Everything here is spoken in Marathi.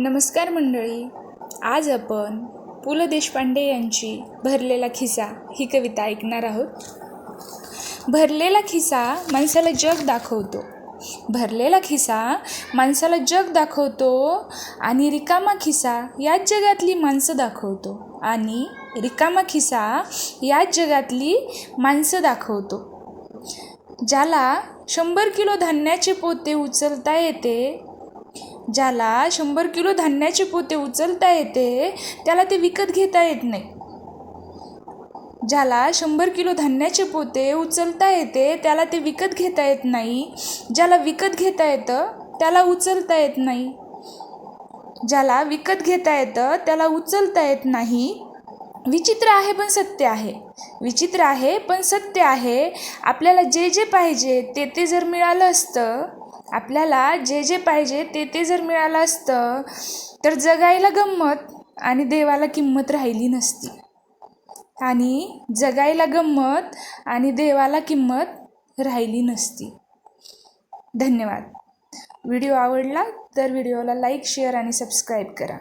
नमस्कार मंडळी. आज आपण पु ल देशपांडे यांची भरलेला खिसा ही कविता ऐकणार आहोत. भरलेला खिसा माणसाला जग दाखवतो. भरलेला खिसा माणसाला जग दाखवतो आणि रिकामा खिसा याच जगातली माणसं दाखवतो आणि रिकामा खिसा याच जगातली माणसं दाखवतो. ज्याला शंभर किलो धान्याचे पोते उचलता येते ज्याला शंभर किलो धान्याचे पोते उचलता येते त्याला ते विकत घेता येत नाही. ज्याला शंभर किलो धान्याचे पोते उचलता येते त्याला ते विकत घेता येत नाही. ज्याला विकत घेता येतं त्याला उचलता येत नाही. ज्याला विकत घेता येतं त्याला उचलता येत नाही. विचित्र आहे पण सत्य आहे. विचित्र आहे पण सत्य आहे. आपल्याला जे जे पाहिजे ते ते जर मिळालं असतं आपल्याला जे जे पाहिजे ते ते जर मिळालं असतं तर जगायला गंमत आणि देवाला किंमत राहिली नसती. आणि जगायला गंमत आणि देवाला किंमत राहिली नसती. धन्यवाद. व्हिडिओ आवडला तर व्हिडिओला लाईक शेअर आणि सबस्क्राईब करा.